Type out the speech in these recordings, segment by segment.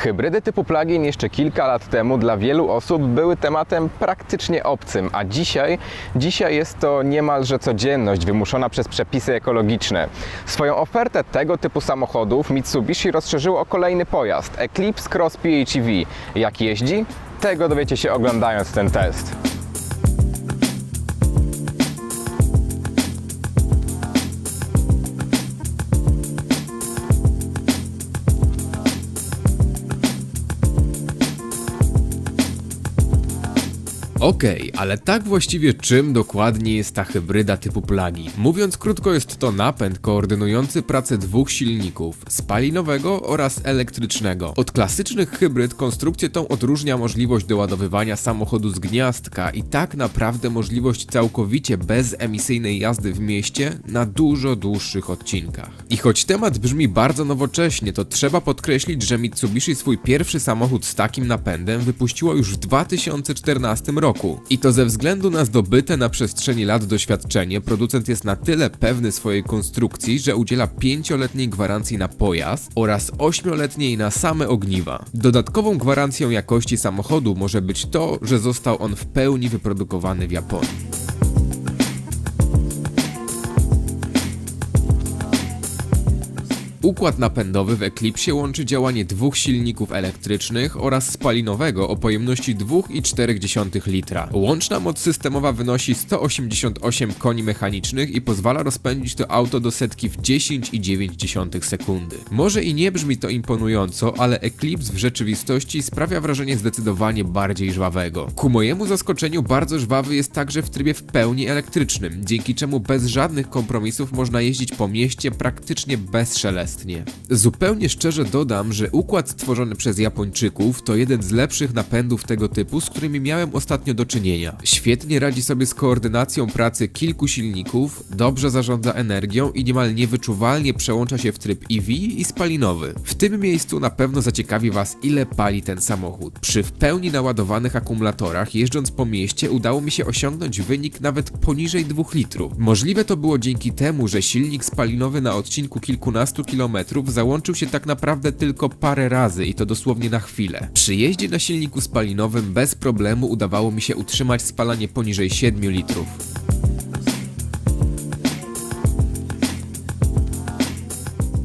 Hybrydy typu plug-in jeszcze kilka lat temu dla wielu osób były tematem praktycznie obcym, a dzisiaj, dzisiaj jest to niemalże codzienność wymuszona przez przepisy ekologiczne. Swoją ofertę tego typu samochodów Mitsubishi rozszerzyło o kolejny pojazd Eclipse Cross PHEV. Jak jeździ? Tego dowiecie się oglądając ten test. Okej, ale tak właściwie czym dokładnie jest ta hybryda typu plug-in? Mówiąc krótko, jest to napęd koordynujący pracę dwóch silników, spalinowego oraz elektrycznego. Od klasycznych hybryd konstrukcję tą odróżnia możliwość doładowywania samochodu z gniazdka i tak naprawdę możliwość całkowicie bezemisyjnej jazdy w mieście na dużo dłuższych odcinkach. I choć temat brzmi bardzo nowocześnie, to trzeba podkreślić, że Mitsubishi swój pierwszy samochód z takim napędem wypuściło już w 2014 roku. I to ze względu na zdobyte na przestrzeni lat doświadczenie, producent jest na tyle pewny swojej konstrukcji, że udziela 5-letniej gwarancji na pojazd oraz 8-letniej na same ogniwa. Dodatkową gwarancją jakości samochodu może być to, że został on w pełni wyprodukowany w Japonii. Układ napędowy w Eclipse łączy działanie dwóch silników elektrycznych oraz spalinowego o pojemności 2,4 litra. Łączna moc systemowa wynosi 188 koni mechanicznych i pozwala rozpędzić to auto do setki w 10,9 sekundy. Może i nie brzmi to imponująco, ale Eclipse w rzeczywistości sprawia wrażenie zdecydowanie bardziej żwawego. Ku mojemu zaskoczeniu bardzo żwawy jest także w trybie w pełni elektrycznym, dzięki czemu bez żadnych kompromisów można jeździć po mieście praktycznie Zupełnie szczerze dodam, że układ stworzony przez Japończyków to jeden z lepszych napędów tego typu, z którymi miałem ostatnio do czynienia. Świetnie radzi sobie z koordynacją pracy kilku silników, dobrze zarządza energią i niemal niewyczuwalnie przełącza się w tryb EV i spalinowy. W tym miejscu na pewno zaciekawi Was, ile pali ten samochód. Przy w pełni naładowanych akumulatorach, jeżdżąc po mieście, udało mi się osiągnąć wynik nawet poniżej 2 litrów. Możliwe to było dzięki temu, że silnik spalinowy na odcinku kilkunastu kilometrów załączył się tak naprawdę tylko parę razy i to dosłownie na chwilę. Przy jeździe na silniku spalinowym bez problemu udawało mi się utrzymać spalanie poniżej 7 litrów.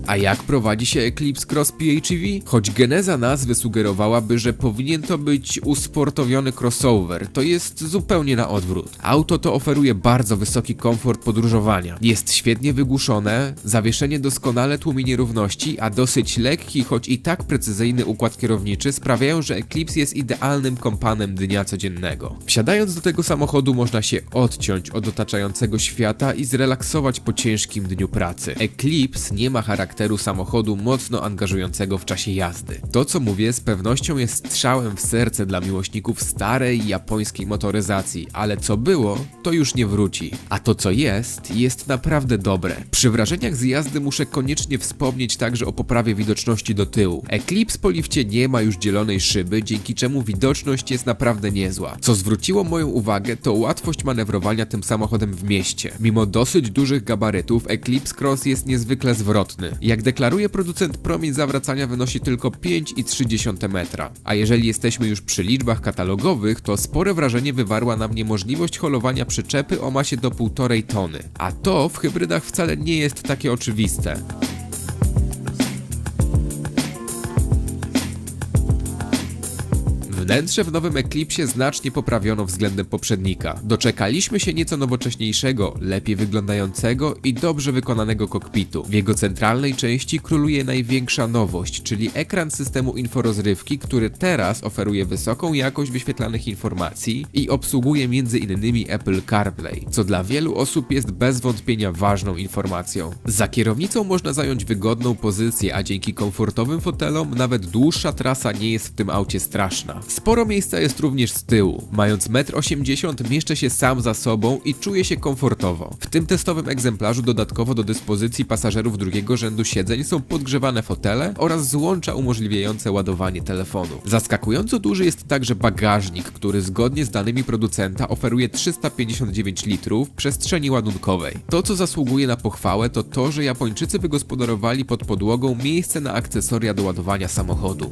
A jak prowadzi się Eclipse Cross PHEV? Choć geneza nazwy sugerowałaby, że powinien to być usportowiony crossover, to jest zupełnie na odwrót. Auto to oferuje bardzo wysoki komfort podróżowania. Jest świetnie wygłuszone, zawieszenie doskonale tłumi nierówności, a dosyć lekki, choć i tak precyzyjny układ kierowniczy sprawiają, że Eclipse jest idealnym kompanem dnia codziennego. Wsiadając do tego samochodu można się odciąć od otaczającego świata i zrelaksować po ciężkim dniu pracy. Eclipse nie ma charakteru samochodu mocno angażującego w czasie jazdy. To co mówię z pewnością jest strzałem w serce dla miłośników starej japońskiej motoryzacji, ale co było, to już nie wróci. A to co jest, jest naprawdę dobre. Przy wrażeniach z jazdy muszę koniecznie wspomnieć także o poprawie widoczności do tyłu. Eclipse po lifcie nie ma już dzielonej szyby, dzięki czemu widoczność jest naprawdę niezła. Co zwróciło moją uwagę, to łatwość manewrowania tym samochodem w mieście. Mimo dosyć dużych gabarytów, Eclipse Cross jest niezwykle zwrotny. Jak deklaruje producent, promień zawracania wynosi tylko 5,3 metra. A jeżeli jesteśmy już przy liczbach katalogowych, to spore wrażenie wywarła na mnie możliwość holowania przyczepy o masie do 1,5 tony. A to w hybrydach wcale nie jest takie oczywiste. Wnętrze w nowym Eclipsie znacznie poprawiono względem poprzednika. Doczekaliśmy się nieco nowocześniejszego, lepiej wyglądającego i dobrze wykonanego kokpitu. W jego centralnej części króluje największa nowość, czyli ekran systemu inforozrywki, który teraz oferuje wysoką jakość wyświetlanych informacji i obsługuje m.in. Apple CarPlay, co dla wielu osób jest bez wątpienia ważną informacją. Za kierownicą można zająć wygodną pozycję, a dzięki komfortowym fotelom nawet dłuższa trasa nie jest w tym aucie straszna. Sporo miejsca jest również z tyłu. Mając 1,80 m mieszczę się sam za sobą i czuję się komfortowo. W tym testowym egzemplarzu dodatkowo do dyspozycji pasażerów drugiego rzędu siedzeń są podgrzewane fotele oraz złącza umożliwiające ładowanie telefonu. Zaskakująco duży jest także bagażnik, który zgodnie z danymi producenta oferuje 359 litrów przestrzeni ładunkowej. To co zasługuje na pochwałę to to, że Japończycy wygospodarowali pod podłogą miejsce na akcesoria do ładowania samochodu.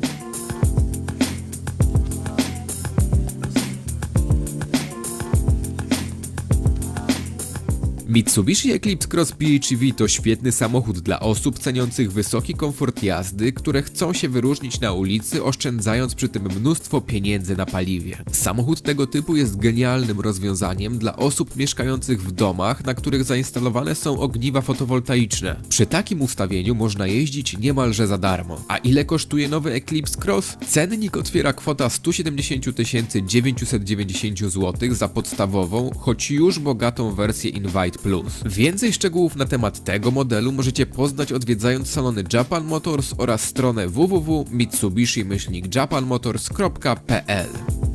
Mitsubishi Eclipse Cross PHEV to świetny samochód dla osób ceniących wysoki komfort jazdy, które chcą się wyróżnić na ulicy, oszczędzając przy tym mnóstwo pieniędzy na paliwie. Samochód tego typu jest genialnym rozwiązaniem dla osób mieszkających w domach, na których zainstalowane są ogniwa fotowoltaiczne. Przy takim ustawieniu można jeździć niemalże za darmo. A ile kosztuje nowy Eclipse Cross? Cennik otwiera kwota 170 990 zł za podstawową, choć już bogatą wersję Invite Plus. Więcej szczegółów na temat tego modelu możecie poznać odwiedzając salony Japan Motors oraz stronę www.mitsubishi-japanmotors.pl.